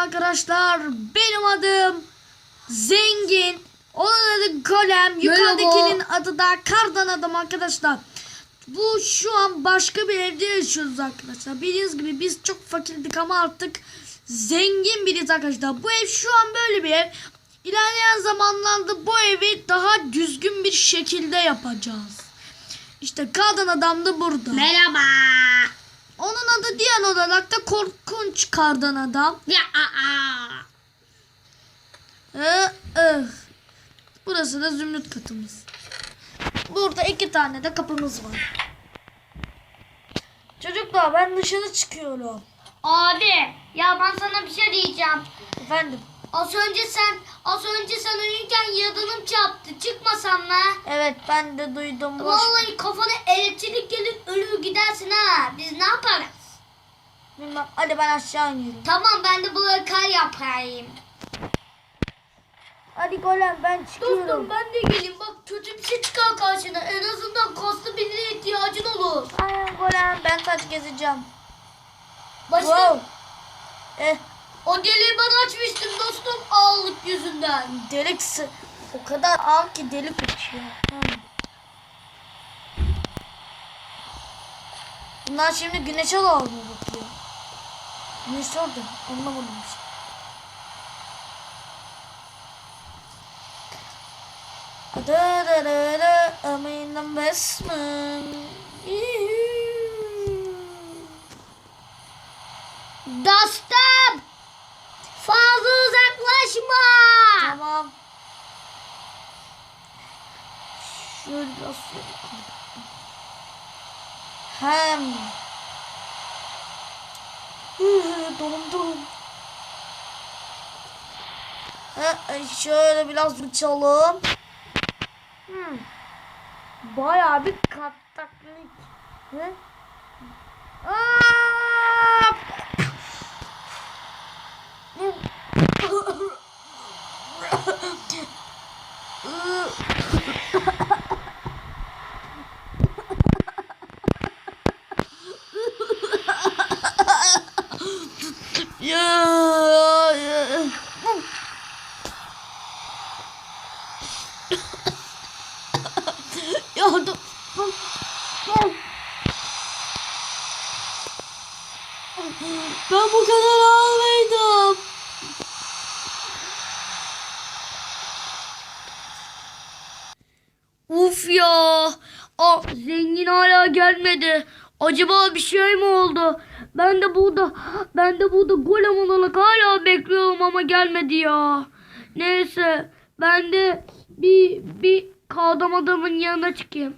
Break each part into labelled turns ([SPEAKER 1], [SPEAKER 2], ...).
[SPEAKER 1] arkadaşlar. Benim adım Zengin. Onun adı Golem. Yukarıdakinin adı da Kardan Adam arkadaşlar. Bu şu an başka bir evde yaşıyoruz arkadaşlar. Bildiğiniz gibi biz çok fakirdik ama artık zengin biriz arkadaşlar. Bu ev şu an böyle bir ev. İlerleyen zamanlarda bu evi daha düzgün bir şekilde yapacağız. İşte Kardan Adam da burada.
[SPEAKER 2] Merhaba.
[SPEAKER 1] Onun adı diğer olarak da Korkunç Kardan Adam.
[SPEAKER 2] Ya.
[SPEAKER 1] Ee, eh. Burası da zümrüt katımız. Burada iki tane de kapımız var. Çocuklar ben dışarı çıkıyorum.
[SPEAKER 2] Abi ya ben sana bir şey diyeceğim.
[SPEAKER 1] Efendim.
[SPEAKER 2] Az önce sen az önce sen uyurken yadınım çarptı. Çıkmasan mı?
[SPEAKER 1] Evet ben de duydum. Boş.
[SPEAKER 2] Vallahi kafana elektrik gelir ölür gidersin ha. Biz ne yaparız?
[SPEAKER 1] Bilmem. Hadi ben aşağı iniyorum.
[SPEAKER 2] Tamam ben de buraya kar yapayım.
[SPEAKER 1] Hadi golem ben çıkıyorum.
[SPEAKER 2] Dostum ben de geleyim. Bak kötü bir şey çıkar karşına. En azından kaslı birine ihtiyacın olur.
[SPEAKER 1] Aynen golem ben saç gezeceğim.
[SPEAKER 2] Başka
[SPEAKER 1] Wow. Eh
[SPEAKER 2] o deliği ben açmıştım dostum ağırlık yüzünden.
[SPEAKER 1] delik o kadar ağır ki delik uçuyor. Hmm. Bunlar şimdi güneşe doğru bakıyor? Güneş orada. Anlamadım bir şey. Da-da-da-da, I'm in the basement. Yuhuu.
[SPEAKER 2] Dostum fazla uzaklaşma.
[SPEAKER 1] Tamam. Şöyle biraz şöyle. Hem. Dondum. Ha, şöyle biraz uçalım. Hmm. Bayağı bir katlaklık. Hı? Aa! Ya, ya. Yardım. Ben bu kadar ağlaydım. Uf ya. Aa, zengin hala gelmedi. Acaba bir şey mi oldu? Ben de burada ben de burada golem olarak hala bekliyorum ama gelmedi ya. Neyse ben de bir bir kadam adamın yanına çıkayım.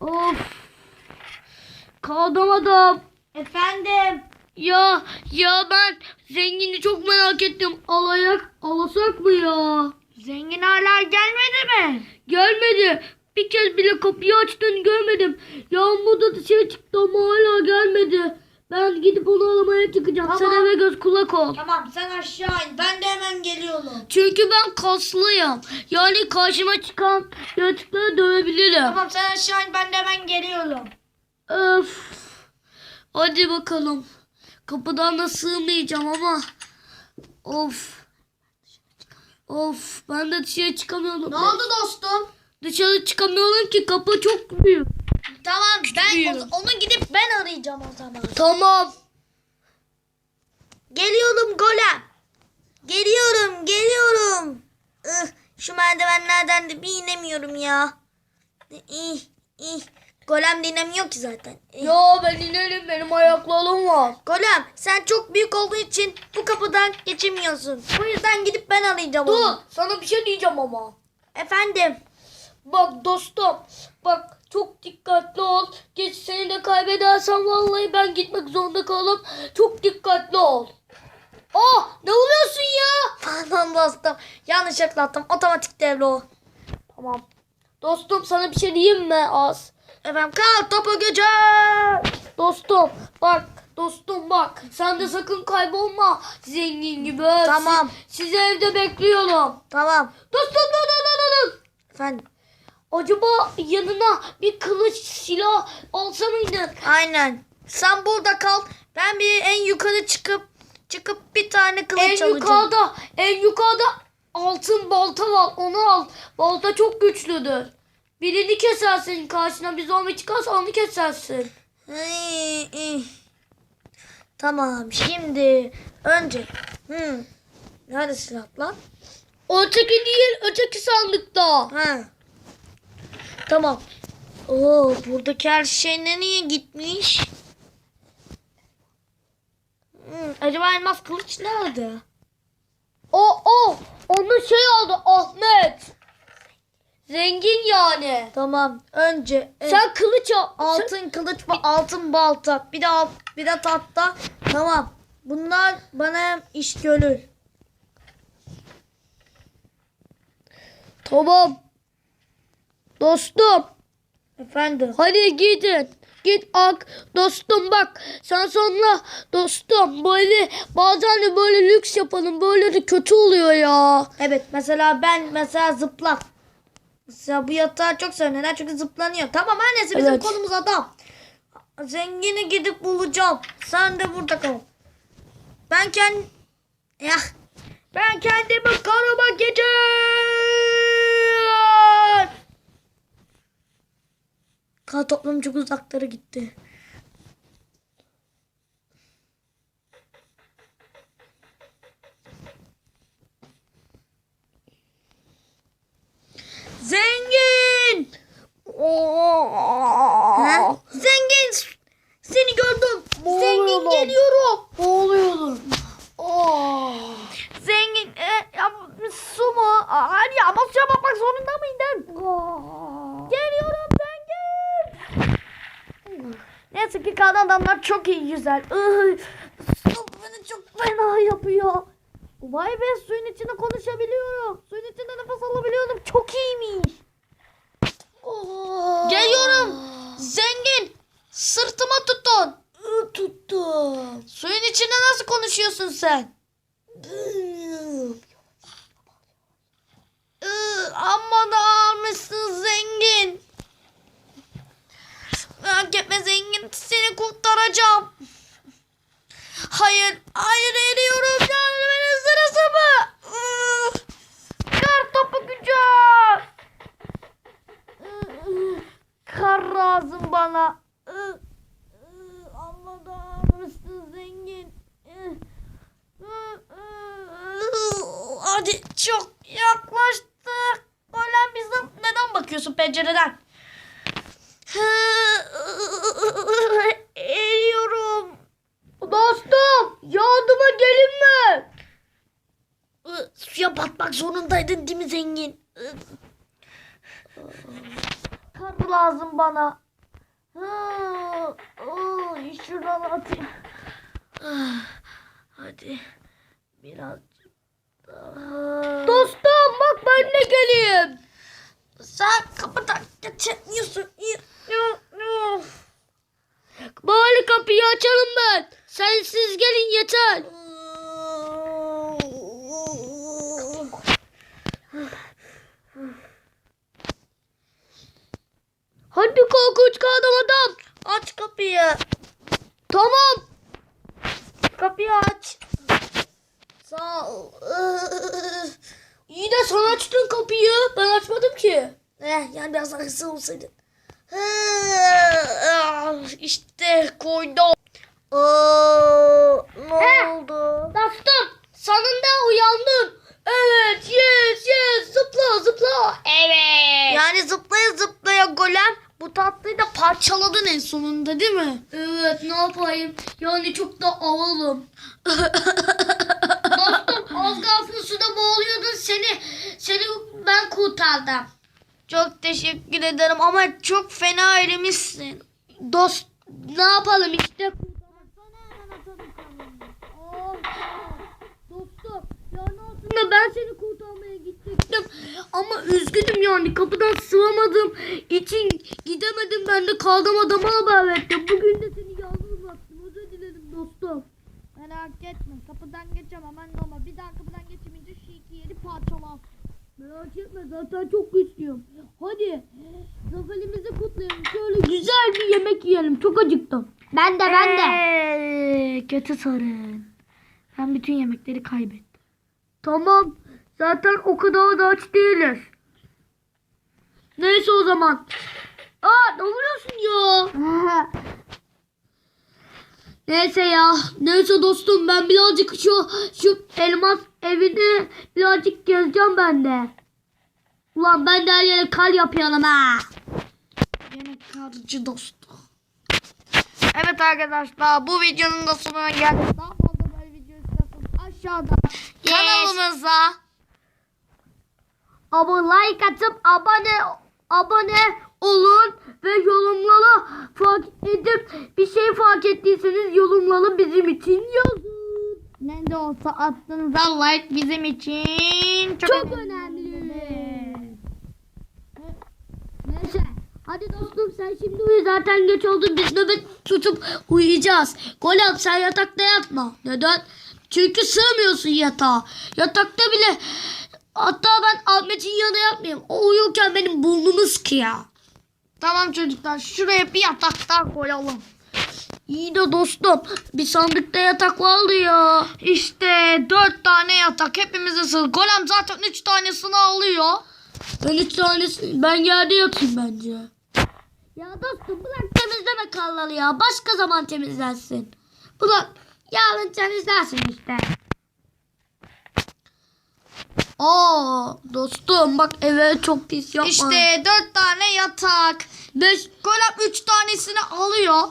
[SPEAKER 1] Of. Kadam adam.
[SPEAKER 2] Efendim.
[SPEAKER 1] Ya ya ben zengini çok merak ettim. Alayak alasak mı ya?
[SPEAKER 2] Zengin hala gelmedi mi?
[SPEAKER 1] Gelmedi. Bir kez bile kapıyı açtığını görmedim. Yağmur da dışarı çıktı ama hala gelmedi. Ben gidip onu alamaya çıkacağım. Sen
[SPEAKER 2] Tamam.
[SPEAKER 1] eve göz kulak ol.
[SPEAKER 2] Tamam sen aşağı in. Ben de hemen geliyorum.
[SPEAKER 1] Çünkü ben kaslıyım. Yani karşıma çıkan yaratıkları dövebilirim.
[SPEAKER 2] Tamam sen aşağı in. Ben de hemen geliyorum.
[SPEAKER 1] Öf. Hadi bakalım. Kapıdan da sığmayacağım ama. Of. Of ben de dışarı çıkamıyorum.
[SPEAKER 2] Ne oldu dostum?
[SPEAKER 1] Dışarı çıkamıyorum ki kapı çok büyük.
[SPEAKER 2] Tamam ben
[SPEAKER 1] Küçüğüm.
[SPEAKER 2] o- onu gidip ben arayacağım o zaman.
[SPEAKER 1] Tamam.
[SPEAKER 2] Geliyorum golem. Geliyorum geliyorum. Ih, şu merdivenlerden de bir inemiyorum ya. İh, ih. Golem de inemiyor ki zaten. İh.
[SPEAKER 1] Ya ben inerim benim ayaklarım var.
[SPEAKER 2] Golem sen çok büyük olduğu için bu kapıdan geçemiyorsun. Bu yüzden gidip ben arayacağım
[SPEAKER 1] Dur
[SPEAKER 2] onu.
[SPEAKER 1] sana bir şey diyeceğim ama.
[SPEAKER 2] Efendim.
[SPEAKER 1] Bak dostum bak çok dikkatli ol. Geç seni de kaybedersen vallahi ben gitmek zorunda kalırım. Çok dikkatli ol. Oh ne oluyorsun ya?
[SPEAKER 2] Pardon dostum. Yanlışlıkla attım. Otomatik devre o.
[SPEAKER 1] Tamam. Dostum sana bir şey diyeyim mi az?
[SPEAKER 2] Efendim kalk topu gücü.
[SPEAKER 1] Dostum bak dostum bak sen de sakın kaybolma zengin gibi.
[SPEAKER 2] Tamam.
[SPEAKER 1] Si- sizi evde bekliyorum.
[SPEAKER 2] Tamam.
[SPEAKER 1] Dostum dur dur dur dur.
[SPEAKER 2] Efendim.
[SPEAKER 1] Acaba yanına bir kılıç silah alsa mıydın?
[SPEAKER 2] Aynen. Sen burada kal. Ben bir en yukarı çıkıp çıkıp bir tane kılıç
[SPEAKER 1] En
[SPEAKER 2] alacağım.
[SPEAKER 1] yukarıda, en yukarıda altın balta var. Onu al. Balta çok güçlüdür. Birini kesersin karşına bir zombi çıkarsa onu kesersin.
[SPEAKER 2] Tamam şimdi önce hmm. Nerede silahlar?
[SPEAKER 1] Öteki değil, öteki sandıkta.
[SPEAKER 2] Ha. Tamam. Oo buradaki her şey nereye gitmiş? Hmm, acaba elmas kılıç nerede?
[SPEAKER 1] O, o, onu şey aldı Ahmet. Zengin yani.
[SPEAKER 2] Tamam. Önce e,
[SPEAKER 1] Sen kılıç al.
[SPEAKER 2] altın kılıç ve altın balta. Bir de alt, bir de tahta. Tamam. Bunlar bana hem iş görür.
[SPEAKER 1] Tamam. Dostum.
[SPEAKER 2] Efendim.
[SPEAKER 1] Hadi gidin. Git ak dostum bak sen sonra dostum böyle bazen de böyle lüks yapalım böyle de kötü oluyor ya.
[SPEAKER 2] Evet mesela ben mesela zıplak. Mesela bu yatağı çok seviyorum. Neden? Çünkü zıplanıyor. Tamam her neyse bizim
[SPEAKER 1] Evet.
[SPEAKER 2] konumuz adam. Zengini gidip bulacağım. Sen de burada kal. Ben kend... Ya. Ben kendimi korumak için. Kar toplum çok uzaklara gitti. Zengin! Ha? Zengin! Seni gördüm. Zengin geliyorum.
[SPEAKER 1] Oluyordur? Oh.
[SPEAKER 2] Zengin e, ya, su mu? Hadi ya suya bakmak zorunda mıydın? Geliyorum zengin. Kalan adamlar çok iyi. Iı, Su beni çok fena yapıyor. Vay be suyun içinde konuşabiliyorum. Suyun içinde nefes alabiliyorum. Çok iyiymiş. Geliyorum. Zengin. Sırtıma tutun.
[SPEAKER 1] Tuttum.
[SPEAKER 2] Suyun içinde nasıl konuşuyorsun sen? Da ağırmışsın zengin. Merak etme zengin seni kurtaracağım. Hayır, hayır eriyorum. Yardım edin sırası mı? Kar topu gücü. Kar lazım bana. Amma da ağırmışsın zengin. Hadi çok yaklaştık. Golem bizim neden bakıyorsun pencereden? Eriyorum.
[SPEAKER 1] Dostum yardıma gelin mi?
[SPEAKER 2] Iı, Suya batmak zorundaydın değil mi zengin? Iı. Kar lazım bana. Iı, Şuradan atayım. Ah, Hadi birazcık daha.
[SPEAKER 1] Dostum bak ben de geleyim.
[SPEAKER 2] Sen kapıdan geçemiyorsun.
[SPEAKER 1] Açalım ben. Sensiz gelin yeter. Hadi korkunç adam adam.
[SPEAKER 2] Aç kapıyı.
[SPEAKER 1] Tamam.
[SPEAKER 2] Kapıyı aç. Sağ ol.
[SPEAKER 1] İyi de sen açtın kapıyı. Ben açmadım ki.
[SPEAKER 2] Eh, yani biraz hızlı olsaydın. İşte koydum. Aa, ne
[SPEAKER 1] He.
[SPEAKER 2] oldu?
[SPEAKER 1] Dostum sonunda uyandın. Evet yes yes zıpla zıpla. Evet.
[SPEAKER 2] Yani zıplaya zıplaya golem bu tatlıyı da parçaladın en sonunda değil mi?
[SPEAKER 1] Evet ne yapayım? Yani çok da avalım. Dostum az kalsın suda boğuluyordun seni. Seni ben kurtardım.
[SPEAKER 2] Çok teşekkür ederim ama çok fena erimişsin.
[SPEAKER 1] Dost ne yapalım işte. Dostum yani aslında ben seni kurtarmaya gidecektim. Ama üzgünüm yani kapıdan sığamadım. için gidemedim ben de kaldım adama haber verdim. Bugün de seni yalnız bıraktım. Özür dilerim dostum.
[SPEAKER 2] Merak etme kapıdan geçemem ben ama bir daha kapıdan geçemeyince şu iki yeri parçalar.
[SPEAKER 1] Merak etme zaten çok güçlüyüm. Hadi zaferimizi kutlayalım. Şöyle güzel bir yemek yiyelim. Çok acıktım. Ben de
[SPEAKER 2] Ee, kötü sorun. Sen bütün yemekleri kaybettin.
[SPEAKER 1] Tamam. Zaten o kadar da aç değiliz. Neyse o zaman. Aa ne vuruyorsun ya? Neyse ya. Neyse dostum ben birazcık şu şu elmas evini birazcık gezeceğim ben de. Ulan ben de her yere kal yapıyorum ha.
[SPEAKER 2] Yemek karıcı dostum. Evet arkadaşlar bu videonun da sonuna geldik. Daha fazla böyle video istiyorsanız aşağıda kanalımıza
[SPEAKER 1] Ama like atıp abone abone olun ve yorumlara fark edip bir şey fark ettiyseniz yorumlara bizim için yazın.
[SPEAKER 2] ne de olsa attığınızda like bizim için çok,
[SPEAKER 1] Çok önemli. Neyse. Hadi dostum sen şimdi uyu zaten geç oldu biz nöbet tutup uyuyacağız. Golem sen yatakta yatma. Neden? Çünkü sığmıyorsun yatağa. Yatakta bile hatta ben Ahmet'in yanına yatmayayım. O uyurken benim burnumu sıkıyor.
[SPEAKER 2] Tamam çocuklar şuraya bir yatak daha koyalım.
[SPEAKER 1] İyi de dostum bir sandıkta yatak vardı ya.
[SPEAKER 2] İşte dört tane yatak hepimize sığ. Golem zaten üç tanesini alıyor.
[SPEAKER 1] Ben üç tanesi ben yerde yatayım bence. Ya dostum bırak temizleme kallalı ya. Başka zaman temizlensin. Bırak yarın temizlersin işte. Aa dostum bak eve çok pis yapma.
[SPEAKER 2] İşte dört tane yatak.
[SPEAKER 1] beş
[SPEAKER 2] Golem üç tanesini alıyor.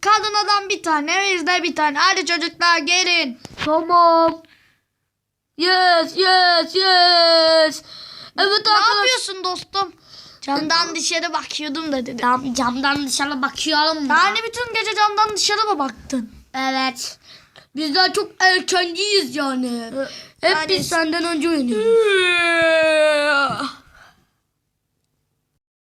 [SPEAKER 2] Kadın adam bir tane, biz de bir tane. Hadi çocuklar gelin.
[SPEAKER 1] tamam. Yes yes yes. Evet
[SPEAKER 2] Ne
[SPEAKER 1] arkadaşlar.
[SPEAKER 2] yapıyorsun dostum? Camdan dışarı bakıyordum da dedi.
[SPEAKER 1] Cam, camdan dışarı bakıyorum da.
[SPEAKER 2] Yani bütün gece camdan dışarı mı baktın?
[SPEAKER 1] Evet. Biz daha çok erkenciyiz yani. Ee,
[SPEAKER 2] Hep
[SPEAKER 1] biz senden önce oynuyoruz. Ee,